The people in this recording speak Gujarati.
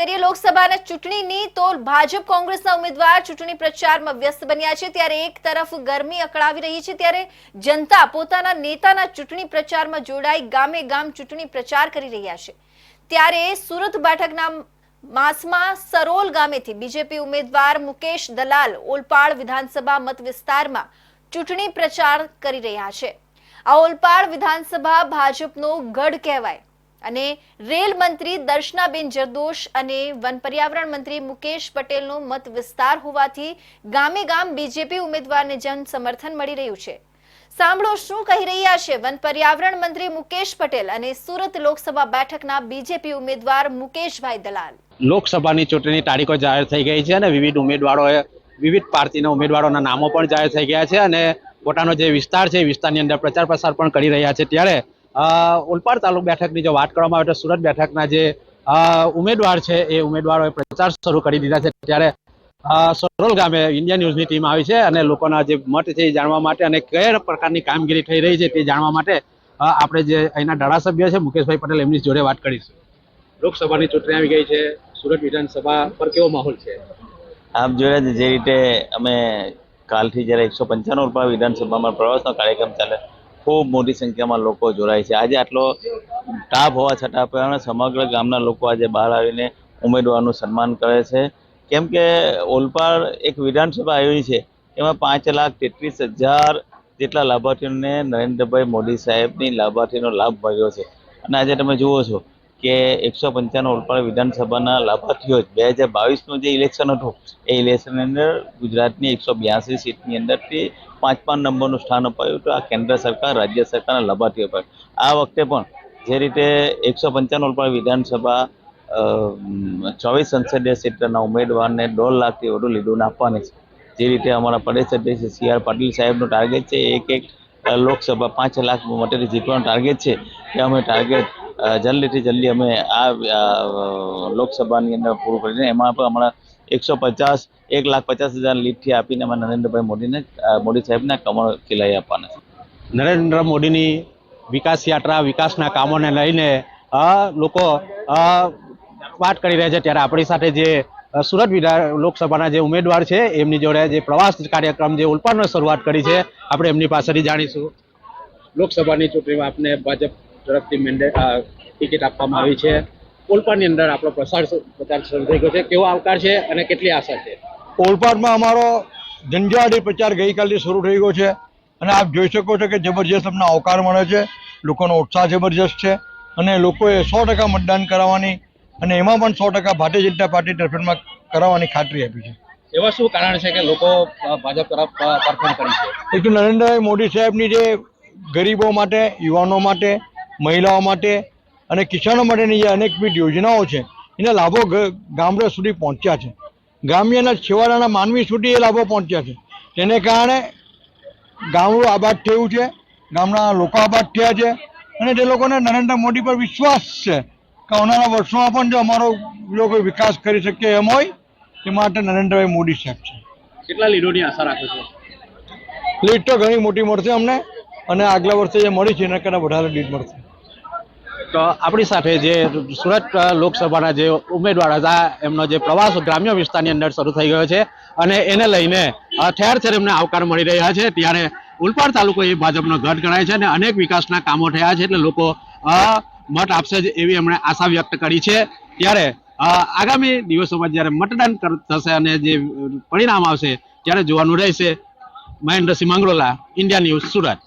કરીએ લોકસભાના ચૂંટણીની, તો ભાજપ કોંગ્રેસના ઉમેદવાર ચૂંટણી પ્રચારમાં વ્યસ્ત બન્યા છે. ત્યારે એક તરફ ગરમી અકળાવી રહી છે, ત્યારે જનતા પોતાના નેતાના ચૂંટણી પ્રચારમાં જોડાઈ ગામે ગામ ચૂંટણી પ્રચાર કરી રહ્યા છે. ત્યારે સુરત બેઠકના માસમાં સરોલ ગામેથી બીજેપી ઉમેદવાર મુકેશ દલાલ ઓલપાડ વિધાનસભા મત વિસ્તારમાં ચૂંટણી પ્રચાર કરી રહ્યા છે. આ ઓલપાડ વિધાનસભા ભાજપનો ગઢ કહેવાય. અને રેલ મંત્રી દર્શનાબેન જરદોશ અને વન પર્યાવરણ મંત્રી મુકેશ પટેલનો મત વિસ્તાર હોવાથી ગામે ગામ બીજેપી ઉમેદવારને જન સમર્થન મળી રહ્યું છે. સાંભળો શું કહી રહ્યા છે વન પર્યાવરણ મંત્રી મુકેશ પટેલ અને સુરત લોકસભા બેઠકના બીજેપી ઉમેદવાર મુકેશભાઈ દલાલ. લોકસભાની ચૂંટણી તારીખો જાહેર થઈ ગઈ છે અને વિવિધ ઉમેદવારોએ, વિવિધ પાર્ટીના ઉમેદવારોના નામો પણ જાહેર થઈ ગયા છે અને પોતાનો જે વિસ્તાર છે એ વિસ્તારની અંદર પ્રચાર પ્રસાર પણ કરી રહ્યા છે. ત્યારે ઓલપાડ તાલુક બેઠકની જો વાત કરવામાં આવે તો સુરત બેઠકના જે ઉમેદવાર છે, એ ઉમેદવારોએ પ્રચાર શરૂ કરી દીધા છે. ત્યારે સરોલ ગામે ઇન્ડિયા ન્યૂઝની ટીમ આવી છે અને લોકોના જે મત છે એ જાણવા માટે અને કયા પ્રકારની કામગીરી થઈ રહી છે તે જાણવા માટે આપણે જે અહીંના ધારાસભ્ય છે, મુકેશભાઈ પટેલ એમની જોડે વાત કરીશું. લોકસભાની ચૂંટણી આવી ગઈ છે. સુરત વિધાનસભા પર કેવો માહોલ છે? આપ જોયા જે રીતે અમે કાલથી જ્યારે એકસો પંચાણું રૂપિયા વિધાનસભામાં પ્રવાસનો કાર્યક્રમ ચાલે ખૂબ મોટી સંખ્યામાં લોકો જોડાય છે. આજે આટલો તાપ હોવા છતાં પણ સમગ્ર ગામના લોકો આજે બહાર આવીને ઉમેદવારનું સન્માન કરે છે. કેમ કે ઓલપાડ એક વિધાનસભા આવી છે, એમાં પાંચ લાખ તેત્રીસ હજાર જેટલા લાભાર્થીઓને નરેન્દ્રભાઈ મોદી સાહેબની લાભાર્થીનો લાભ મળ્યો છે. અને આજે તમે જુઓ છો કે એકસો પંચાણું ઓલપાડ વિધાનસભાના લાભાર્થીઓ બે હજાર બાવીસનું જે ઇલેક્શન હતું, એ ઇલેક્શનની અંદર ગુજરાતની એકસો બ્યાસી સીટની અંદરથી પાંચ પાંચ નંબરનું સ્થાન અપાયું હતું. આ કેન્દ્ર સરકાર, રાજ્ય સરકારના લાભાર્થીઓ પર. આ વખતે પણ જે રીતે એકસો પંચાણું ઓલપાડ વિધાનસભા ચોવીસ સંસદીય ક્ષેત્રના ઉમેદવારને દોઢ લાખથી વધુ લીડું આપવાની છે. જે રીતે અમારા પ્રદેશ અધ્યક્ષ સી આર પાટીલ સાહેબનું ટાર્ગેટ છે, એક એક લોકસભા પાંચ લાખ મતેથી જીતવાનું ટાર્ગેટ છે. કે અમે ટાર્ગેટ જલ્દીથી જલ્દી અમે આ લોકસભાની અંદર પૂરું કરીને એમાં પણ હમણાં એકસો પચાસ, એક લાખ પચાસ હજાર લીટથી આપીને અમે નરેન્દ્રભાઈ મોદીને મોદી સાહેબને કમળ ખીલાઈ આપવાના છે. નરેન્દ્ર મોદીની વિકાસ યાત્રા, વિકાસના કામોને લઈને લોકો વાત કરી રહ્યા છે ત્યારે આપણી સાથે જે સુરત વિધાન લોકસભાના જે ઉમેદવાર છે, એમની જોડે જે પ્રવાસ કાર્યક્રમ, જે ઉલપાનો શરૂઆત કરી છે, આપણે એમની પાસેથી જાણીશું. લોકસભાની ચૂંટણીમાં આપને ભાજપ તરફથી મેન્ડેટ ટિકિટ આપવામાં આવી છે. ઉલપાડની અંદર આપણો પ્રસાર પ્રચાર શરૂ થઈ ગયો છે. કેવો આવકાર છે અને કેટલી આશા છે? ઓલપાડમાં અમારો ઝંઝાવાતી પ્રચાર ગઈકાલથી શરૂ થઈ ગયો છે અને આપ જોઈ શકો છો કે જબરજસ્ત અમને આવકાર મળે છે. લોકોનો ઉત્સાહ જબરજસ્ત છે અને લોકોએ સો ટકા મતદાન કરાવવાની અને એમાં પણ સો ટકા ભારતીય જનતા પાર્ટી તરફેણમાં કરાવવાની ખાતરી આપી છે. એવા શું કારણ છે કે લોકો ભાજપ તરફ પરફોર્મ કરી છે? એક તો નરેન્દ્રભાઈ મોદી સાહેબની જે ગરીબો માટે યુવાનો માટે મહિલાઓ માટે અને કિસાનો માટેની જે અનેકવિધ યોજનાઓ છે એના લાભો ગામડા સુધી પહોંચ્યા છે. ગ્રામ્યના છેવાડાના માનવી સુધી એ લાભો પહોંચ્યા છે. તેને કારણે ગામડું આબાદ થયું છે ગામના લોકો આબાદ થયા છે અને તે લોકોને નરેન્દ્ર મોદી પર વિશ્વાસ છે કે આવનારા વર્ષોમાં પણ જો અમારો લોકો વિકાસ કરી શકીએ એમ હોય તે માટે નરેન્દ્રભાઈ મોદી સાહેબ છે. કેટલા લીડોની આશા રાખો છો? લીડ તો ઘણી મોટી મળશે અમને અને આગલા વર્ષે જે મળી છે એના કરતાં વધારે લીડ મળશે. આપણી સાથે જે સુરત લોકસભાના જે ઉમેદવાર હતા, એમનો જે પ્રવાસ ગ્રામ્ય વિસ્તારની અંદર શરૂ થઈ ગયો છે અને એને લઈને ઠેર ઠેર એમને આવકાર મળી રહ્યા છે. ત્યારે ઉલપાડ તાલુકો એ ભાજપનો ગઢ ગણાય છે અને અનેક વિકાસના કામો થયા છે એટલે લોકો મત આપશે જ એવી એમણે આશા વ્યક્ત કરી છે. ત્યારે આગામી દિવસોમાં જ્યારે મતદાન થશે અને જે પરિણામ આવશે, ત્યારે જોવાનું રહેશે. Mahendrasinh Mangrola, India News Surat.